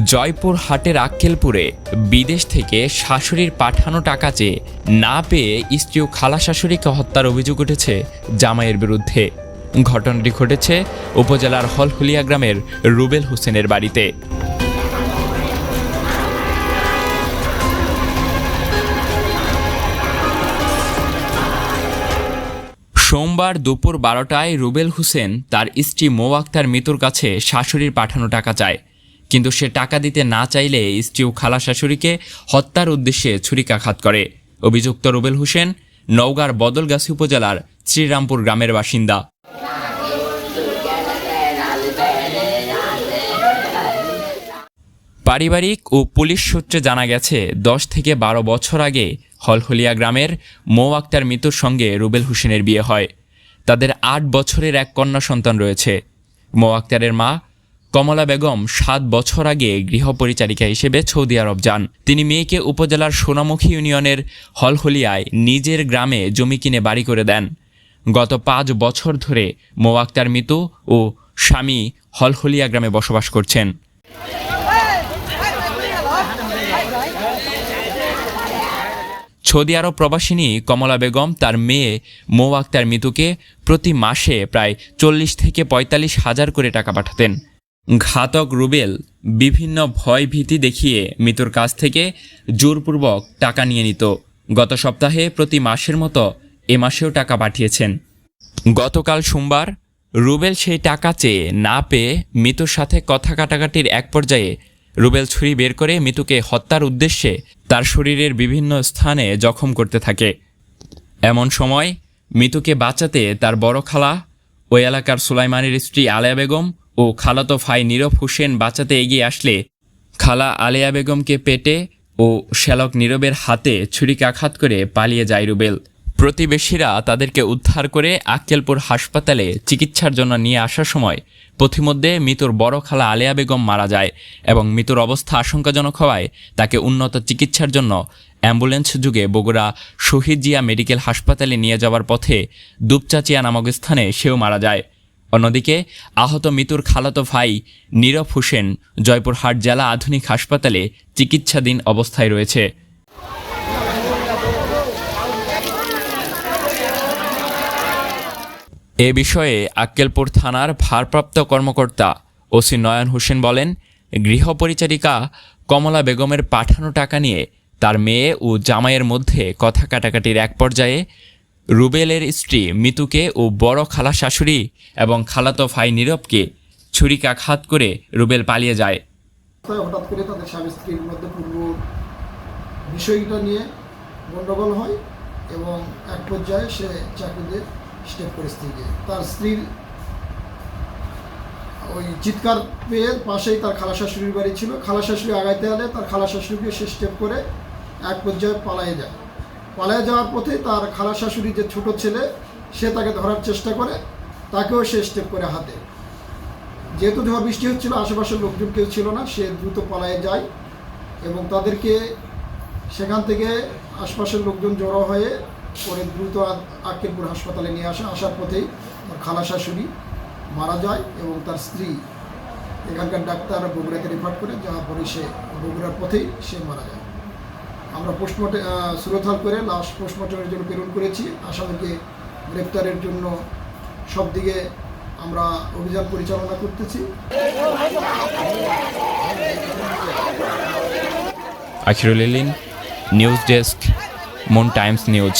জয়পুর হাটের আক্কেলপুরে বিদেশ থেকে শাশুড়ির পাঠানো টাকা চেয়ে না পেয়ে স্ত্রী ও খালা শাশুড়িকে হত্যার অভিযোগ উঠেছে জামাইয়ের বিরুদ্ধে। ঘটনাটি ঘটেছে উপজেলার হলহুলিয়া গ্রামের রুবেল হোসেনের বাড়িতে। সোমবার দুপুর বারোটায় রুবেল হোসেন তার স্ত্রী মো আক্তার মৃত্যুর কাছে শাশুড়ির পাঠানো টাকা চায়। কিন্তু সে টাকা দিতে না চাইলে স্ত্রী ও খালা শাশুড়িকে হত্যার উদ্দেশ্যে ছুরিকাঘাত করে। অভিযুক্ত রুবেল হোসেন, নওগাঁর বদলগাছি উপজেলার শ্রীরামপুর গ্রামের বাসিন্দা। পারিবারিক ও পুলিশ সূত্রে জানা গেছে, দশ থেকে বারো বছর আগে হলহলিয়া গ্রামের মৌ আক্তার মৃত্যুর সঙ্গে রুবেল হোসেনের বিয়ে হয়। তাদের আট বছরের এক কন্যা সন্তান রয়েছে। মৌ আক্তারের মা কমলা বেগম সাত বছর আগে গৃহপরিচারিকা হিসেবে সৌদি আরব যান। তিনি মেয়েকে উপজেলার সোনামুখী ইউনিয়নের হলহলিয়ায় নিজের গ্রামে জমি কিনে বাড়ি করে দেন। গত পাঁচ বছর ধরে মৌ আক্তার মৃত্যু ও স্বামী হলহলিয়া গ্রামে বসবাস করছেন। সৌদি আরব প্রবাসিনী কমলা বেগম তার মেয়ে মৌ আক্তার মিতুকে প্রতি মাসে প্রায় চল্লিশ থেকে পঁয়তাল্লিশ হাজার করে টাকা পাঠাতেন। ঘাতক রুবেল বিভিন্ন ভয় ভীতি দেখিয়ে মিতুর কাছ থেকে জোরপূর্বক টাকা নিয়ে নিত। গত সপ্তাহে প্রতি মাসের মতো এ মাসেও টাকা পাঠিয়েছেন। গতকাল সোমবার রুবেল সেই টাকা চেয়ে না পেয়ে মিতুর সাথে কথা কাটাকাটির এক পর্যায়ে রুবেল ছুরি বের করে মিতুকে হত্যার উদ্দেশ্যে তার শরীরের বিভিন্ন স্থানে জখম করতে থাকে। এমন সময় মিতুকে বাঁচাতে তার বড় খালা ওই এলাকার সুলাইমানের স্ত্রী আলেয়া বেগম ও খালাতো ভাই নীরব হোসেন বাঁচাতে এগিয়ে আসলে, খালা আলেয়া বেগমকে পেটে ও শ্যালক নীরবের হাতে ছুরিকাঘাত করে পালিয়ে যায় রুবেল। প্রতিবেশীরা তাদেরকে উদ্ধার করে আক্কেলপুর হাসপাতালে চিকিৎসার জন্য নিয়ে আসার সময় পথিমধ্যে মৃতুর বড় খালা আলেয়া বেগম মারা যায় এবং মৃতুর অবস্থা আশঙ্কাজনক হওয়ায় তাকে উন্নত চিকিৎসার জন্য অ্যাম্বুলেন্স যুগে বগুড়া শহীদ জিয়া মেডিকেল হাসপাতালে নিয়ে যাওয়ার পথে দুপচাচিয়া নামক স্থানে সেও মারা যায়। অন্যদিকে, আহত মিতুর খালাতো ভাই নীরব হোসেন জয়পুরহাট জেলা আধুনিক হাসপাতালে চিকিৎসাধীন অবস্থায় রয়েছে। এ বিষয়ে আক্কেলপুর থানার ভারপ্রাপ্ত কর্মকর্তা ওসি নয়ন হোসেন বলেন, গৃহপরিচারিকা কমলা বেগমের পাঠানো টাকা নিয়ে তার মেয়ে ও জামাইয়ের মধ্যে কথা কাটাকাটির এক পর্যায়ে রুবেলের স্ত্রী মিতুকে ও বড় খালা শাশুড়ি এবং খালাতো ভাই নীরবকে ছুরিকাঘাত করে রুবেল পালিয়ে যায়। হঠাৎ করে তাদের স্বামী স্ত্রীর মধ্যে পূর্ব বিষয়টা নিয়ে গণ্ডগোল হয় এবং এক পর্যায়ে সে চাকরিতে স্টেপ করে স্ত্রীকে। তার স্ত্রীর ওই চিৎকার পেয়ে পাশেই তার খালা শাশুড়ির বাড়ি ছিল। খালা শাশুড়ি আগাইতে হলে তার খালা শাশুড়িকে সে স্টেপ করে এক পর্যায়ে পালায়ে যায়। পালায়ে যাওয়ার পথে তার খালা শাশুড়ি যে ছোট ছেলে, সে তাকে ধরার চেষ্টা করে, তাকেও সে স্টেপ করে হাতে। যেহেতু ঝড় বৃষ্টি হচ্ছিল, আশেপাশের লোকজন কেউ ছিল না, সে দ্রুত পালায়ে যায় এবং তাদেরকে সেখান থেকে আশপাশের লোকজন জড়ো হয়ে পরে দ্রুত আক্কেলপুর হাসপাতালে নিয়ে আসে। আসার পথেই তার খালা শাশুড়ি মারা যায় এবং তার স্ত্রী, এখানকার ডাক্তার বগুড়াকে রেফার করে যাওয়ার পরে সে বগুড়ার পথেই সে মারা যায়। আমরা পোস্টমর্টে সুরথাল করে লাশ পোস্টমর্টমের জন্য প্রেরণ করেছি। আসামিকে গ্রেপ্তারের জন্য সব দিকে আমরা অভিযান পরিচালনা করতেছি। আখিরুল ইলিন নিউজ ডেস্ক, মন টাইমস নিউজ।